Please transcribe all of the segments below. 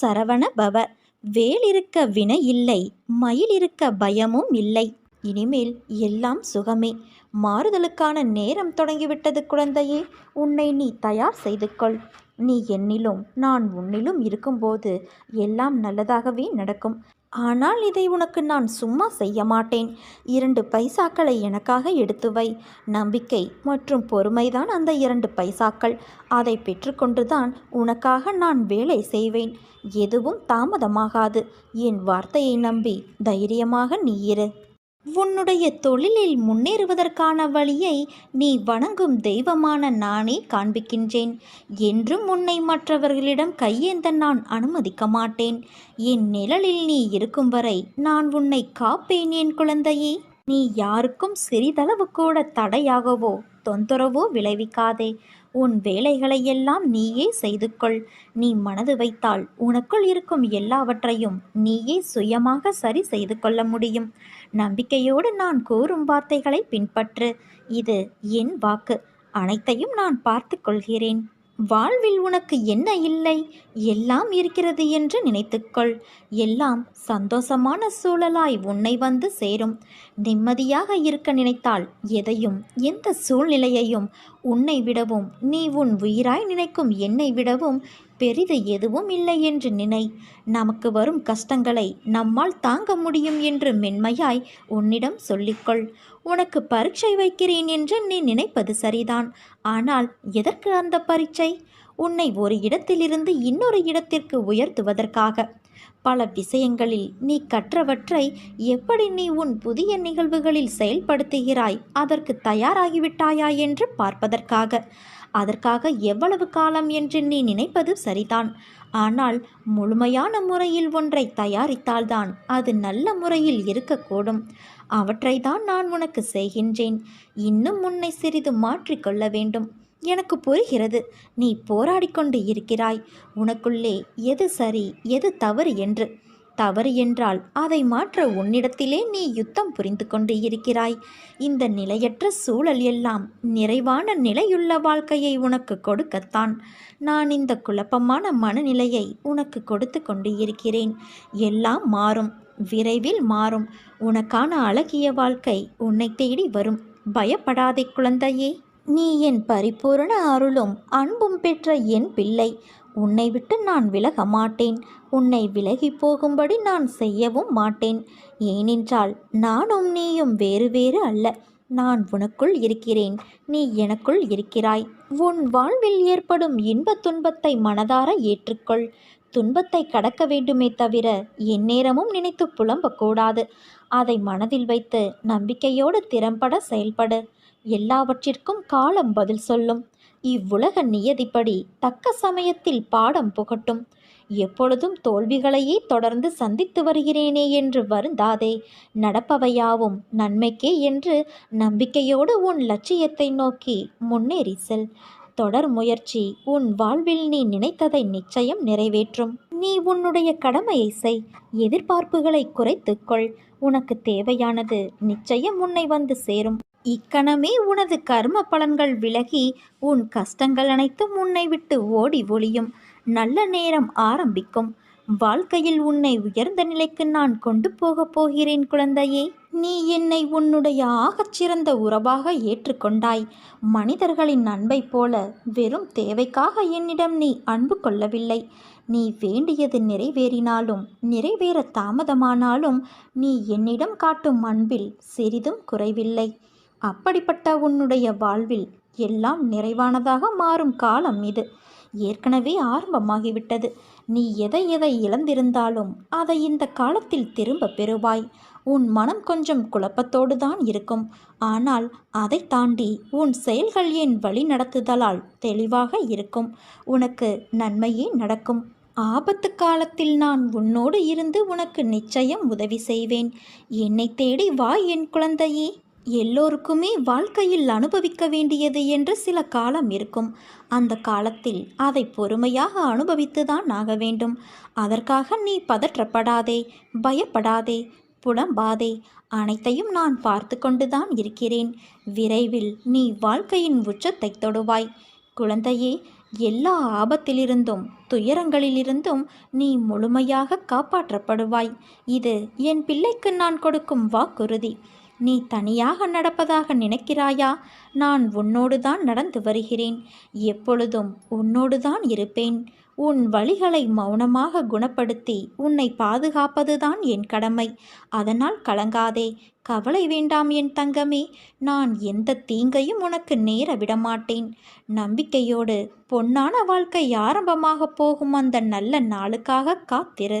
சரவண பவ. வேல் இருக்க வினை இல்லை மயில் இருக்க பயமும் இல்லை. இனிமேல் எல்லாம் சுகமே. மாறுதலுக்கான நேரம் தொடங்கிவிட்டது குழந்தையே. உன்னை நீ தயார் செய்து கொள் நீ என்னிலும் நான் உன்னிலும் இருக்கும்போது எல்லாம் நல்லதாகவே நடக்கும். ஆனால் இதை உனக்கு நான் சும்மா செய்ய மாட்டேன். இரண்டு பைசாக்களை எனக்காக எடுத்து வை. நம்பிக்கை மற்றும் பொறுமைதான் அந்த இரண்டு பைசாக்கள். அதை பெற்றுக்கொண்டுதான் உனக்காக நான் வேலை செய்வேன். எதுவும் தாமதமாகாது. என் வார்த்தையை நம்பி தைரியமாக நீ இரு. உன்னுடைய தொழிலில் முன்னேறுவதற்கான வழியை நீ வணங்கும் தெய்வமான நானே காண்பிக்கின்றேன். என்றும் உன்னை மற்றவர்களிடம் கையேந்த நான் அனுமதிக்க மாட்டேன். என் நிழலில் நீ இருக்கும் வரை நான் உன்னை காப்பேன் என் குழந்தையே. நீ யாருக்கும் சிறிதளவு கூட தடையாகவோ தொந்தரவோ விளைவிக்காதே. உன் வேலைகளையெல்லாம் நீயே செய்து கொள் நீ மனது வைத்தால் உனக்குள் இருக்கும் எல்லாவற்றையும் நீயே சுயமாக சரி செய்து கொள்ள முடியும். நம்பிக்கையோடு நான் கூறும் வார்த்தைகளை பின்பற்று. இது என் வாக்கு. அனைத்தையும் நான் பார்த்து கொள்கிறேன். வாழ்வில் உனக்கு என்ன இல்லை? எல்லாம் இருக்கிறது என்று நினைத்துக்கொள். எல்லாம் சந்தோஷமான சூழலாய் உன்னை வந்து சேரும். நிம்மதியாக இருக்க நினைத்தால் எதையும் எந்த சூழ்நிலையையும் உன்னை விடவும் நீ உன் உயிராய் நினைக்கும் என்னை விடவும் பெரிது எதுவும் இல்லை என்று நினை. நமக்கு வரும் கஷ்டங்களை நம்மால் தாங்க முடியும் என்று மென்மையாய் உன்னிடம் சொல்லிக்கொள். உனக்கு பரீட்சை வைக்கிறேன் என்று நீ நினைப்பது சரிதான். ஆனால் எதற்கு அந்த பரீட்சை? உன்னை ஒரு இடத்திலிருந்து இன்னொரு இடத்திற்கு உயர்த்துவதற்காக. பல விஷயங்களில் நீ கற்றவற்றை எப்படி நீ உன் புதிய நிகழ்வுகளில் செயல்படுத்துகிறாய்? அதற்கு தயாராகிவிட்டாயா என்று பார்ப்பதற்காக. அதற்காக எவ்வளவு காலம் என்று நீ நினைப்பது சரிதான். ஆனால் முழுமையான முறையில் ஒன்றை தயாரித்தால்தான் அது நல்ல முறையில் இருக்கக்கூடும். அவற்றை தான் நான் உனக்கு செய்கின்றேன். இன்னும் உன்னை சிறிது மாற்றிக்கொள்ள வேண்டும். எனக்கு புரிகிறது. நீ போராடிக்கொண்டு இருக்கிறாய். உனக்குள்ளே எது சரி எது தவறு என்று. தவறு என்றால் அதை மாற்ற உன்னிடத்திலே நீ யுத்தம் புரிந்து கொண்டு இருக்கிறாய். இந்த நிலையற்ற சூழல் எல்லாம் நிறைவான நிலையுள்ள வாழ்க்கையை உனக்கு கொடுக்கத்தான். நான் இந்த குழப்பமான மனநிலையை உனக்கு கொடுத்து கொண்டு இருக்கிறேன். எல்லாம் மாறும் விரைவில் மாறும். உனக்கான அழகிய வாழ்க்கை உன்னை தேடி வரும். பயப்படாதே குழந்தையே. நீ என் பரிபூரண அருளும் அன்பும் பெற்ற என் பிள்ளை. உன்னை விட்டு நான் விலக மாட்டேன். உன்னை விலகி போகும்படி நான் செய்யவும் மாட்டேன். ஏனென்றால் நானும் நீயும் வேறு வேறு அல்ல. நான் உனக்குள் இருக்கிறேன். நீ எனக்குள் இருக்கிறாய். உன் வாழ்வில் ஏற்படும் இன்பத் துன்பத்தை மனதார ஏற்றுக்கொள். துன்பத்தை கடக்க வேண்டுமே தவிர எந்நேரமும் நினைத்து புலம்பக்கூடாது. அதை மனதில் வைத்து நம்பிக்கையோடு திறம்பட செயல்படு. எல்லாவற்றிற்கும் காலம் பதில் சொல்லும். இவ்வுலக நியதிப்படி தக்க சமயத்தில் பாடம் புகட்டும். எப்பொழுதும் தோல்விகளையே தொடர்ந்து சந்தித்து வருகிறேனே என்று வருந்தாதே. நடப்பவையாவும் நன்மைக்கே என்று நம்பிக்கையோடு உன் லட்சியத்தை நோக்கி முன்னேறி செல். தொடர் முயற்சி உன் வாழ்வில் நீ நினைத்ததை நிச்சயம் நிறைவேற்றும். நீ உன்னுடைய கடமையை செய். எதிர்பார்ப்புகளை குறைத்துக்கொள் உனக்கு தேவையானது நிச்சயம் உன்னை வந்து சேரும். இக்கணமே உனது கர்ம பலன்கள் விலகி உன் கஷ்டங்கள் அனைத்தும் உன்னை விட்டு ஓடி ஒளியும். நல்ல நேரம் ஆரம்பிக்கும். வாழ்க்கையில் உன்னை உயர்ந்த நிலைக்கு நான் கொண்டு போகப் போகிறேன் குழந்தையே. நீ என்னை உன்னுடைய ஆகச்சிறந்த உறவாக ஏற்றுக்கொண்டாய். மனிதர்களின் அன்பை போல வெறும் தேவைக்காக என்னிடம் நீ அன்பு கொள்ளவில்லை. நீ வேண்டியது நிறைவேறினாலும் நிறைவேற தாமதமானாலும் நீ என்னிடம் காட்டும் அன்பில் சிறிதும் குறைவில்லை. அப்படிப்பட்ட உன்னுடைய வாழ்வில் எல்லாம் நிறைவானதாக மாறும் காலம் இது. ஏற்கனவே ஆரம்பமாகிவிட்டது. நீ எதை எதை இழந்திருந்தாலும் அதை இந்த காலத்தில் திரும்ப பெறுவாய். உன் மனம் கொஞ்சம் குழப்பத்தோடு தான் இருக்கும். ஆனால் அதை தாண்டி உன் செயல்கள் என் வழி நடத்துதலால் தெளிவாக இருக்கும்? உனக்கு நன்மையே நடக்கும். ஆபத்து காலத்தில் நான் உன்னோடு இருந்து உனக்கு நிச்சயம் உதவி செய்வேன். என்னை தேடி வா என் குழந்தையே. எல்லோருக்குமே வாழ்க்கையில் அனுபவிக்க வேண்டியது என்று சில காலம் இருக்கும். அந்த காலத்தில் அதை பொறுமையாக அனுபவித்துதான் ஆக வேண்டும். அதற்காக நீ பதற்றப்படாதே பயப்படாதே புலம்பாதே. அனைத்தையும் நான் பார்த்து கொண்டுதான் இருக்கிறேன். விரைவில் நீ வாழ்க்கையின் உச்சத்தை தொடுவாய். குழந்தையே எல்லா ஆபத்திலிருந்தும் துயரங்களிலிருந்தும் நீ முழுமையாக காப்பாற்றப்படுவாய். இது என் பிள்ளைக்கு நான் கொடுக்கும் வாக்குறுதி. நீ தனியாக நடப்பதாக நினைக்கிறாயா? நான் உன்னோடு தான் நடந்து வருகிறேன். எப்பொழுதும் உன்னோடு தான் இருப்பேன். உன் வழிகளை மௌனமாக குணப்படுத்தி உன்னை பாதுகாப்பதுதான் என் கடமை. அதனால் கலங்காதே. கவலை வேண்டாம் என் தங்கமே. நான் எந்த தீங்கையும் உனக்கு நேர விடமாட்டேன். நம்பிக்கையோடு பொன்னான வாழ்க்கை ஆரம்பமாக போகும் அந்த நல்ல நாளுக்காக காத்திரு.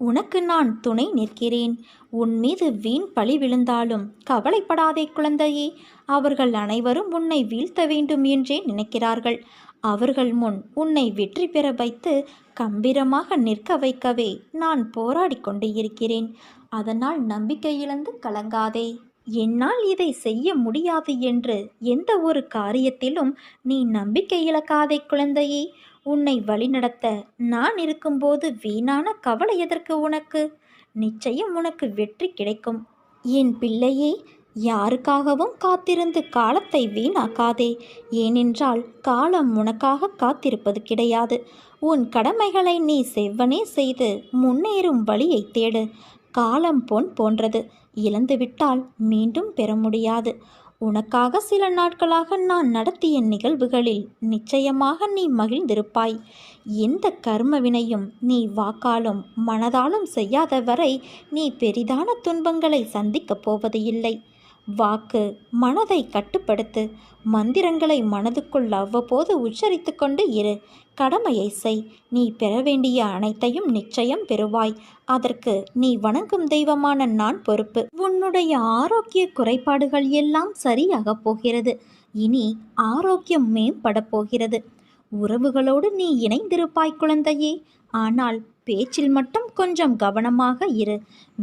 உனக்கு நான் துணை நிற்கிறேன். உன் மீது வீண் பழி விழுந்தாலும் கவலைப்படாதே குழந்தையே. அவர்கள் அனைவரும் உன்னை வீழ்த்த வேண்டும் என்றே நினைக்கிறார்கள். அவர்கள் முன் உன்னை வெற்றி பெற வைத்து கம்பீரமாக நிற்க வைக்கவே நான் போராடி கொண்டு இருக்கிறேன். அதனால் நம்பிக்கை இழந்து கலங்காதே. என்னால் இதை செய்ய முடியாது என்று எந்த ஒரு காரியத்திலும் நீ நம்பிக்கை இழக்காதே குழந்தையே. உன்னை வழிநடத்த நான் இருக்கும்போது வீணான கவலை எதற்கு உனக்கு? நிச்சயம் உனக்கு வெற்றி கிடைக்கும். என் பிள்ளையே யாருக்காகவும் காத்திருந்து காலத்தை வீணாக்காதே. ஏனென்றால் காலம் உனக்காக காத்திருப்பது கிடையாது. உன் கடமைகளை நீ செவ்வனே செய்து முன்னேறும் வழியை தேடு. காலம் பொன் போன்றது. இழந்துவிட்டால் மீண்டும் பெற முடியாது. உனக்காக சில நாட்களாக நான் நடத்திய நிகழ்வுகளில் நிச்சயமாக நீ மகிழ்ந்திருப்பாய். எந்த கர்மவினையும் நீ வாக்காலும் மனதாலும் செய்யாத வரை நீ பெரிதான துன்பங்களை சந்திக்கப் போவது இல்லை வாக்கு மனதை கட்டுப்படுத்து. மந்திரங்களை மனதுக்குள் அவ்வப்போது உச்சரித்து கொண்டு இரு. கடமையை செய். நீ பெற வேண்டிய அனைத்தையும் நிச்சயம் பெறுவாய். அதற்கு நீ வணங்கும் தெய்வமான நான் பொறுப்பு. உன்னுடைய ஆரோக்கிய குறைபாடுகள் எல்லாம் சரியாகப் போகிறது. இனி ஆரோக்கியம் மேம்பட போகிறது. உறவுகளோடு நீ இணைந்திருப்பாய் குழந்தையே. ஆனால் பேச்சில் மட்டும் கொஞ்சம் கவனமாக இரு.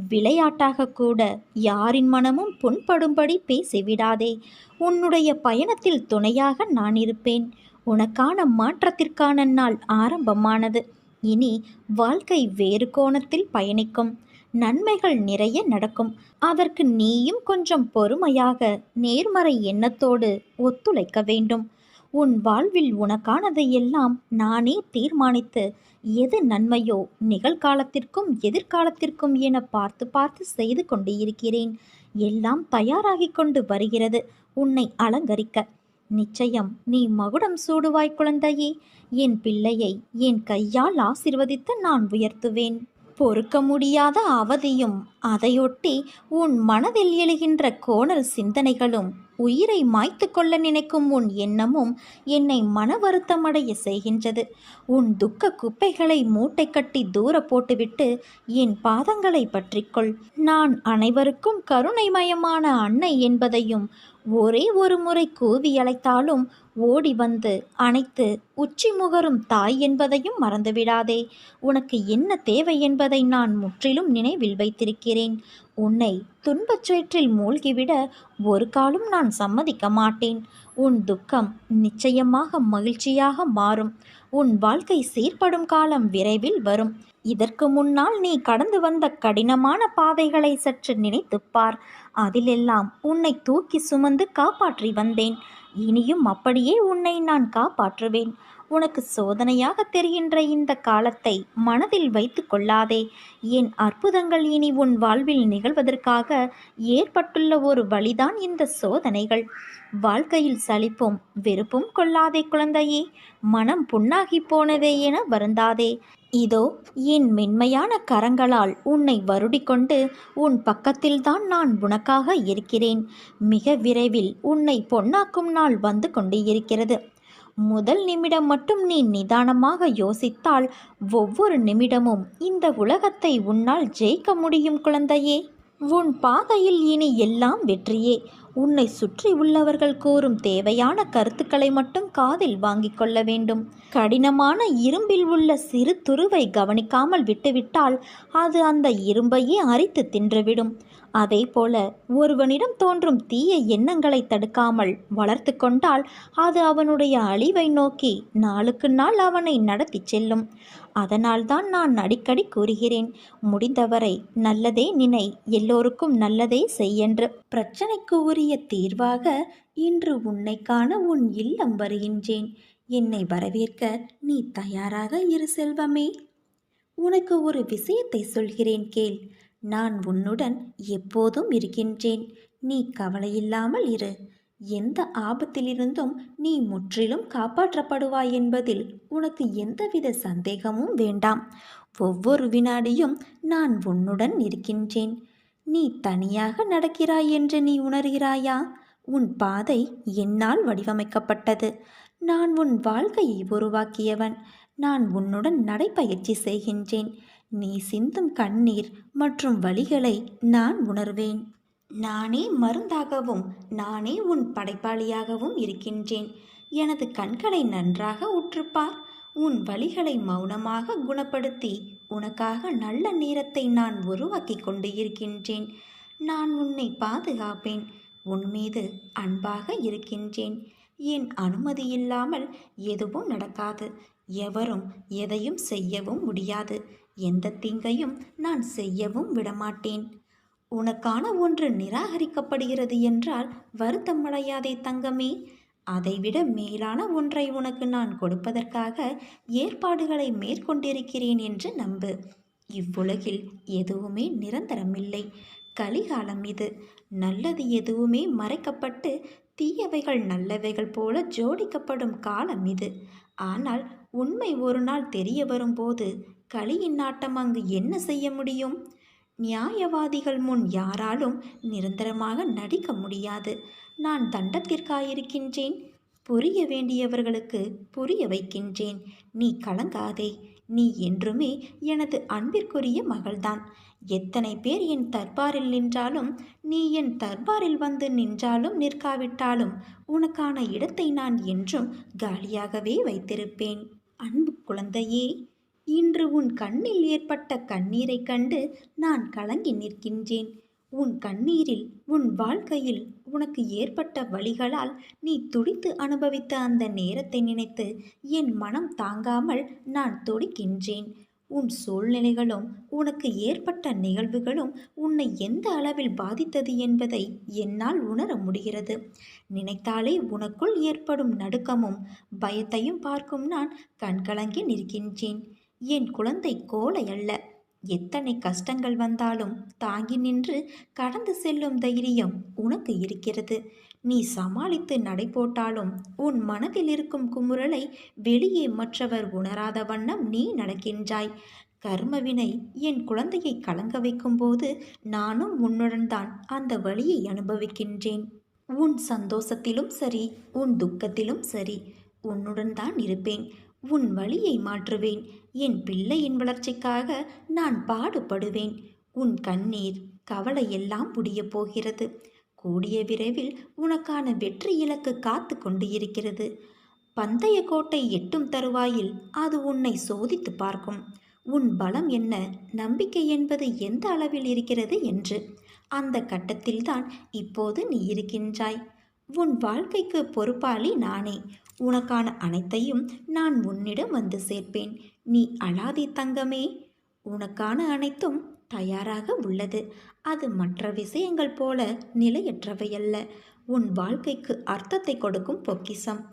விளையாட்டாக கூட யாரின் மனமும் புண்படும்படி பேசிவிடாதே. உன்னுடைய பயணத்தில் துணையாக நான் இருப்பேன். உனக்கான மாற்றத்திற்கான நாள் ஆரம்பமானது. இனி வாழ்க்கை வேறு கோணத்தில் பயணிக்கும். நன்மைகள் நிறைய நடக்கும். அதற்கு நீயும் கொஞ்சம் பொறுமையாக நேர்மறை எண்ணத்தோடு ஒத்துழைக்க வேண்டும். உன் வாழ்வில் உனக்கானதை எல்லாம் நானே தீர்மானித்து எது நன்மையோ நிகழ்காலத்திற்கும் எதிர்காலத்திற்கும் என பார்த்து பார்த்து செய்து கொண்டு இருக்கிறேன். எல்லாம் தயாராகி கொண்டு வருகிறது உன்னை அலங்கரிக்க. நிச்சயம் நீ மகுடம் சூடுவாய் குழந்தையே. என் பிள்ளையை என் கையால் ஆசிர்வதித்து நான் உயர்த்துவேன். பொறுக்க முடியாத அவதியும் அதையொட்டி உன் மனதில் எழுகின்ற கோணல் சிந்தனைகளும் உயிரை மாய்த்து கொள்ள நினைக்கும் உன் எண்ணமும் என்னை மன வருத்தமடைய செய்கின்றது. உன் துக்க குப்பைகளை மூட்டை கட்டி தூர போட்டுவிட்டு என் பாதங்களை பற்றிக்கொள். நான் அனைவருக்கும் கருணைமயமான அன்னை என்பதையும் ஒரே ஒரு முறை கூவி அழைத்தாலும் ஓடி வந்து அணைத்து உச்சி முகரும் தாய் என்பதையும் மறந்துவிடாதே. உனக்கு என்ன தேவை என்பதை நான் முற்றிலும் நினைவில் வைத்திருக்கிறேன். உன்னை துன்பச் சேற்றில் மூழ்கிவிட ஒரு காலும் நான் சம்மதிக்க மாட்டேன். உன் துக்கம் நிச்சயமாக மகிழ்ச்சியாக மாறும். உன் வாழ்க்கை சீர்படும் காலம் விரைவில் வரும். இதற்கு முன்னால் நீ கடந்து வந்த கடினமான பாதைகளை சற்று நினைத்துப்பார் அதிலெல்லாம் உன்னை தூக்கி சுமந்து காப்பாற்றி வந்தேன். இனியும் அப்படியே உன்னை நான் காப்பாற்றுவேன். உனக்கு சோதனையாக தெரிகின்ற இந்த காலத்தை மனதில் வைத்து கொள்ளாதே. என் அற்புதங்கள் இனி உன் வாழ்வில் நிகழ்வதற்காக ஏற்பட்டுள்ள ஒரு வழிதான் இந்த சோதனைகள். வாழ்க்கையில் சலிப்பும் வெறுப்பும் கொள்ளாதே குழந்தையே. மனம் புண்ணாகி போனதே என வருந்தாதே. இதோ என் மென்மையான கரங்களால் உன்னை வருடிக்கொண்டு உன் பக்கத்தில்தான் நான் உனக்காக இருக்கிறேன். மிக விரைவில் உன்னை பொன்னாக்கும் நாள் வந்து கொண்டு இருக்கிறது முதல் நிமிடம் மட்டும் நீ நிதானமாக யோசித்தால் ஒவ்வொரு நிமிடமும் இந்த உலகத்தை உன்னால் ஜெயிக்க முடியும் குழந்தையே. உன் பாதையில் இனி எல்லாம் வெற்றியே. உன்னை சுற்றி உள்ளவர்கள் கூறும் தேவையான கருத்துக்களை மட்டும் காதில் வாங்கிக் கொள்ள வேண்டும். கடினமான இரும்பில் உள்ள சிறு துருவை கவனிக்காமல் விட்டுவிட்டால் அது அந்த இரும்பையே அரித்து தின்றுவிடும். அதே போல ஒருவனிடம் தோன்றும் தீய எண்ணங்களை தடுக்காமல் வளர்த்து கொண்டால் அது அவனுடைய அழிவை நோக்கி நாளுக்கு நாள் அவனை நடத்தி செல்லும். அதனால்தான் நான் அடிக்கடி கூறுகிறேன் முடிந்தவரை நல்லதே நினை எல்லோருக்கும் நல்லதே செய்யென்று பிரச்சனைக்கு உரிய தீர்வாக இன்று உன்னை காண உன் இல்லம் வருகின்றேன். என்னை வரவேற்க நீ தயாராக இரு செல்வமே. உனக்கு ஒரு விஷயத்தை சொல்கிறேன் கேள். நான் உன்னுடன் எப்போதும் இருக்கின்றேன். நீ கவலையில்லாமல் இரு. எந்த ஆபத்திலிருந்தும் நீ முற்றிலும் காப்பாற்றப்படுவாய் என்பதில் உனக்கு எந்தவித சந்தேகமும் வேண்டாம். ஒவ்வொரு வினாடியும் நான் உன்னுடன் இருக்கின்றேன். நீ தனியாக நடக்கிறாய் என்று நீ உணர்கிறாயா? உன் பாதை என்னால் வடிவமைக்கப்பட்டது. நான் உன் வாழ்க்கையை உருவாக்கியவன். நான் உன்னுடன் நடைப்பயிற்சி செய்கின்றேன். நீ சிந்தும் கண்ணீர் மற்றும் வழிகளை நான் உணர்வேன். நானே மருந்தாகவும் நானே உன் படைப்பாளியாகவும் இருக்கின்றேன். எனது கண்களை நன்றாக உற்றுப்பார். உன் வழிகளை மௌனமாக குணப்படுத்தி உனக்காக நல்ல நேரத்தை நான் உருவாக்கி கொண்டு இருக்கின்றேன். நான் உன்னை பாதுகாப்பேன். உன் மீது அன்பாக இருக்கின்றேன். என் அனுமதி இல்லாமல் எதுவும் நடக்காது. எவரும் எதையும் செய்யவும் முடியாது. எந்த தீங்கையும் நான் செய்யவும் விடமாட்டேன். உனக்கான ஒன்று நிராகரிக்கப்படுகிறது என்றால் வருத்தமடையாதே தங்கமே. அதைவிட மேலான ஒன்றை உனக்கு நான் கொடுப்பதற்காக ஏற்பாடுகளை மேற்கொண்டிருக்கிறேன் என்று நம்பு. இவ்வுலகில் எதுவுமே நிரந்தரமில்லை. கலிகாலம் இது. நல்லது எதுவுமே மறைக்கப்பட்டு தீயவைகள் நல்லவைகள் போல ஜோடிக்கப்படும் காலம் இது. ஆனால் உண்மை ஒரு நாள் தெரிய வரும்போது களியின் நாட்டம் அங்கு என்ன செய்ய முடியும்? நியாயவாதிகள் முன் யாராலும் நிரந்தரமாக நடிக்க முடியாது. நான் தண்டத்திற்காயிருக்கின்றேன். புரிய வேண்டியவர்களுக்கு புரிய வைக்கின்றேன். நீ கலங்காதே. நீ என்றுமே எனது அன்பிற்குரிய மகள்தான். எத்தனை பேர் என் தர்பாரில் நின்றாலும் நீ என் தர்பாரில் வந்து நின்றாலும் நிற்காவிட்டாலும் உனக்கான இடத்தை நான் என்றும் காலியாகவே வைத்திருப்பேன். அன்பு குழந்தையே! இன்று உன் கண்ணில் ஏற்பட்ட கண்ணீரைக் கண்டு நான் கலங்கி நிற்கின்றேன். உன் கண்ணீரில் உன் வாழ்க்கையில் உனக்கு ஏற்பட்ட வழிகளால் நீ துடித்து அனுபவித்த அந்த நேரத்தை நினைத்து என் மனம் தாங்காமல் நான் துடிக்கின்றேன். உன் சூழ்நிலைகளும் உனக்கு ஏற்பட்ட நிகழ்வுகளும் உன்னை எந்த அளவில் பாதித்தது என்பதை என்னால் உணர முடிகிறது. நினைத்தாலே உனக்குள் ஏற்படும் நடுக்கமும் பயத்தையும் பார்க்கும் நான் கண்கலங்கி நிற்கின்றேன். என் குழந்தை கோலை அல்ல. எத்தனை கஷ்டங்கள் வந்தாலும் தாங்கி நின்று கடந்து செல்லும் தைரியம் உனக்கு இருக்கிறது. நீ சமாளித்து நடை போட்டாலும் உன் மனதில் இருக்கும் குமுறலை வெளியே மற்றவர் உணராத வண்ணம் நீ நடக்கின்றாய். கர்மவினை என் குழந்தையை கலங்க வைக்கும்போது நானும் உன்னுடன் தான் அந்த வழியை அனுபவிக்கின்றேன். உன் சந்தோஷத்திலும் சரி உன் துக்கத்திலும் சரி உன்னுடன் தான் இருப்பேன். உன் வழியை மாற்றுவேன். என் பிள்ளையின் வளர்ச்சிக்காக நான் பாடுபடுவேன். உன் கண்ணீர் கவலை எல்லாம் முடியப் போகிறது. கூடிய விரைவில் உனக்கான வெற்றி இலக்கு காத்து கொண்டு இருக்கிறது. பந்தய கோட்டை எட்டும் தருவாயில் அது உன்னை சோதித்து பார்க்கும். உன் பலம் என்ன? நம்பிக்கை என்பது எந்த அளவில் இருக்கிறது என்று. அந்த கட்டத்தில்தான் இப்போது நீ இருக்கின்றாய். உன் வாழ்க்கைக்கு பொறுப்பாளி நானே. உனக்கான அனைத்தையும் நான் உன்னிடம் வந்து சேர்ப்பேன். நீ அழாதி தங்கமே. உனக்கான அனைத்தும் தயாராக உள்ளது. அது மற்ற விஷயங்கள் போல நிலையற்றவையல்ல. உன் வாழ்க்கைக்கு அர்த்தத்தை கொடுக்கும் பொக்கிசம்